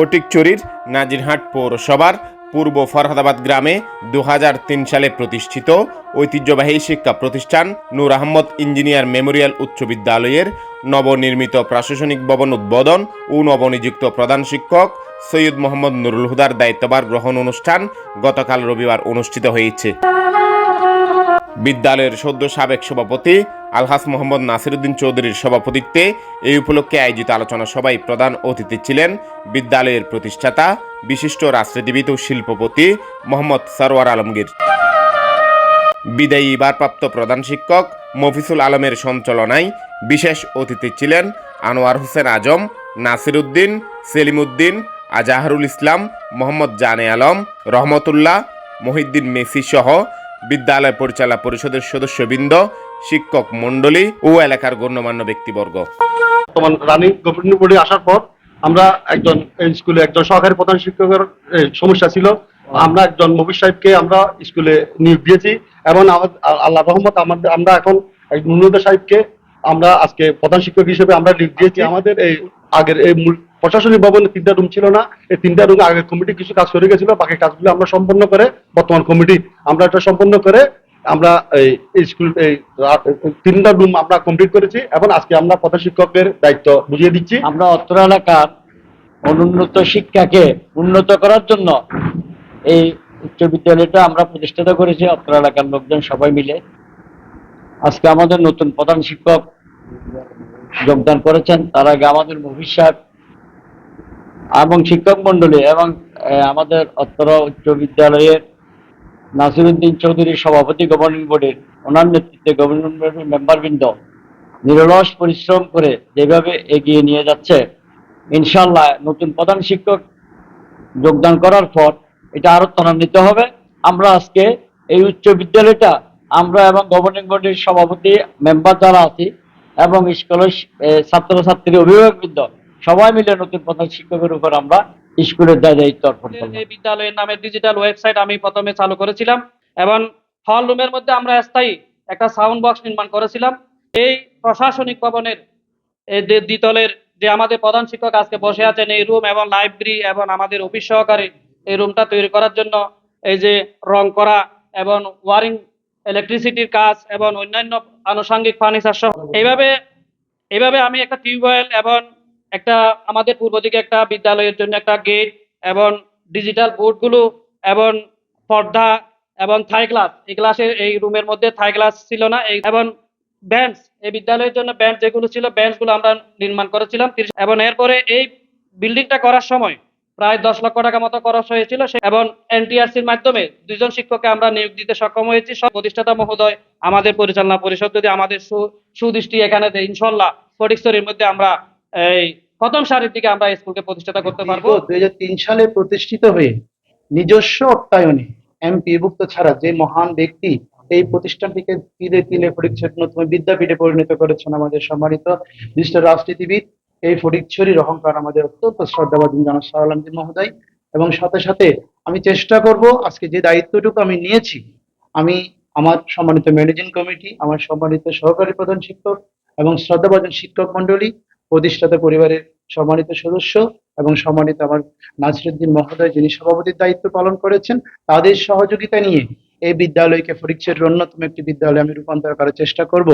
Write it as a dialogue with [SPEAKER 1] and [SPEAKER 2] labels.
[SPEAKER 1] ফটিকচুরির নাজিরহাট পৌরসভার পূর্ব ফরহাদাবাদ গ্রামে দু হাজার তিন সালে প্রতিষ্ঠিত ঐতিহ্যবাহী শিক্ষা প্রতিষ্ঠান নূর আহমদ ইঞ্জিনিয়ার মেমোরিয়াল উচ্চ বিদ্যালয়ের নবনির্মিত প্রশাসনিক ভবন উদ্বোধন ও নবনিযুক্ত প্রধান শিক্ষক সৈয়দ মোহাম্মদ নুরুল হুদার দায়িত্বভার গ্রহণ অনুষ্ঠান গতকাল রবিবার অনুষ্ঠিত হয়েছে। বিদ্যালয়ের সদ্য সাবেক সভাপতি আলহাস মোহাম্মদ নাসিরুদ্দিন চৌধুরীর সভাপতিত্বে এই উপলক্ষে আয়োজিত আলোচনা সভায় প্রধান অতিথি ছিলেন বিদ্যালয়ের প্রতিষ্ঠাতা, বিশিষ্ট ও শিল্পপতি মোহাম্মদ সরওয়ার আলমগীর। বিদায়ী ভারপ্রাপ্ত প্রধান শিক্ষক মফিসুল আলমের সঞ্চালনায় বিশেষ অতিথি ছিলেন আনোয়ার হোসেন আজম, নাসিরুদ্দিন, সেলিমুদ্দিন, আজাহারুল ইসলাম, মোহাম্মদ জানে আলম, রহমতুল্লাহ মহিদ্দিন মেসি সহ বিদ্যালয় পরিচালনা পরিষদের সদস্যবৃন্দ শিক্ষক মণ্ডলী ও এলাকার গণ্যমান্য ব্যক্তিবর্গ।
[SPEAKER 2] বর্তমান রানিং গভর্নিং বোর্ডে আসার পর আমরা একজন এই স্কুলে একজন সহকারী প্রধান শিক্ষকের সমস্যা ছিল। আমরা একজন মবির সাহেবকে আমরা স্কুলে নিয়োগ দিয়েছি এবং আমাদের আল্লাহ রহমত আমাদের আমরা এখন নুরুদ্দিন সাহেবকে আমরা আজকে প্রধান শিক্ষক হিসেবে আমরা নিয়োগ দিয়েছি। আমাদের এই আগের এই মূল প্রশাসনিক ভবনে তিনটা রুম ছিল না। এই তিনটা রুমে আগে কমিটি কিছু কাজ করে গেছিল, বাকি কাজগুলো আমরা সম্পন্ন করে বর্তমান কমিটি আমরা এটা সম্পন্ন করে আমরা এই স্কুল এই তিনটা রুম আমরা কমপ্লিট করেছি এবং আজকে আমরা প্রধান শিক্ষকের দায়িত্ব বুঝিয়ে দিচ্ছি।
[SPEAKER 3] আমরা অত্র এলাকার অনুন্নত শিক্ষাকে উন্নত করার জন্য এই উচ্চ বিদ্যালয়টা আমরা প্রতিষ্ঠিত করেছি, অত্র এলাকার লোকজন সবাই মিলে। আজকে আমাদের নতুন প্রধান শিক্ষক যোগদান করেছেন, তার আগে আমাদের মহিষ সাহেব এবং শিক্ষক মন্ডলী এবং আমাদের অত্র উচ্চ বিদ্যালয়ের নাসিরুদ্দিন চৌধুরীর সভাপতি গভর্নিং বোর্ডের ওনার নেতৃত্বে গভর্নিং বোর্ডের মেম্বারবৃন্দ নিরলস পরিশ্রম করে যেভাবে এগিয়ে নিয়ে যাচ্ছে ইনশাল্লাহ নতুন প্রধান শিক্ষক যোগদান করার পর এটা আরও ত্বরান্বিত হবে। আমরা আজকে এই উচ্চ বিদ্যালয়টা আমরা এবং গভর্নিং বডির সভাপতি মেম্বার যারা আছি এবং স্কুলের ছাত্রছাত্রী অভিভাবকবৃন্দ সবাই মিলে নতুন প্রধান শিক্ষকের উপর আমরা স্কুলের দায় দায়িত্ব অর্পণ
[SPEAKER 4] এই বিদ্যালয়ের নামে ডিজিটাল ওয়েবসাইট আমি প্রথমে চালু করেছিলাম এবং হল রুমের মধ্যে আমরা স্থায়ী একটা সাউন্ড বক্স নির্মাণ করেছিলাম। এই প্রশাসনিক ভবনের দ্বিতলের যে আমাদের প্রধান শিক্ষক আজকে বসে আছেন এই রুম এবং লাইব্রেরি এবং আমাদের অফিস সহকারে এই রুমটা তৈরি করার জন্য এই যে রং করা এবং ওয়ারিং ইলেকট্রিসিটির কাজ এবং অন্যান্য আনুষঙ্গিক ফার্নিচার সহ এইভাবে এইভাবে আমি একটা টিউবওয়েল এবং একটা আমাদের পূর্ব দিকে একটা বিদ্যালয়ের জন্য একটা গেট এবং ডিজিটাল বোর্ডগুলো এবং পর্দা এবং থাই গ্লাস এই গ্লাসের এই রুমের মধ্যে থাই গ্লাস ছিল না। এবং বেঞ্চ এই বিদ্যালয়ের জন্য বেঞ্চ যেগুলো ছিল বেঞ্চগুলো আমরা নির্মাণ করেছিলাম। এবং এরপরে এই বিল্ডিংটা করার সময় প্রায় দশ লক্ষ টাকা মতো খরচ হয়েছিল। এবং এনটিআরসির মাধ্যমে দুইজন শিক্ষককে আমরা নিয়োগ দিতে সক্ষম হয়েছি। সব প্রতিষ্ঠাতা মহোদয়, আমাদের পরিচালনা পরিষদ যদি আমাদের সুদৃষ্টি এখানে দেয়, ইনশাল্লাহ ফটিকস্তরীর মধ্যে আমরা এই প্রথম সারির দিকে আমরা স্কুলকে প্রতিষ্ঠাতা করতে পারব।
[SPEAKER 5] দুই হাজার তিন সালে প্রতিষ্ঠিত হয়ে নিজস্ব অর্থায়নে এমপি ভুক্ত ছাড়া যে মহান ব্যক্তি এই প্রতিষ্ঠানটিকে তিলে তিলে ফটিকছড়ি নতুন বিদ্যাপীঠে পরিণত করেছেন আমাদের সম্মানিত বিশিষ্ট রাজনীতিবিদ এই ফটিকছড়ির অহংকার আমাদের অত্যন্ত শ্রদ্ধাবাদী জানা আলমগীর মহোদয়। এবং সাথে সাথে আমি চেষ্টা করব আজকে যে দায়িত্বটুকু আমি নিয়েছি আমি আমার সম্মানিত ম্যানেজিং কমিটি আমার সম্মানিত সহকারী প্রধান শিক্ষক এবং শ্রদ্ধাভাজন শিক্ষক মন্ডলী প্রতিষ্ঠাতা পরিবারের সম্মানিত সদস্য এবং সম্মানিত আমার নাসিরুদ্দিন মহোদয়, যিনি সভাপতির দায়িত্ব পালন করেছেন, তাদের সহযোগিতা নিয়ে এই বিদ্যালয়কে ফরিকচের অন্যতম একটি বিদ্যালয়ে আমি রূপান্তর করার চেষ্টা করব।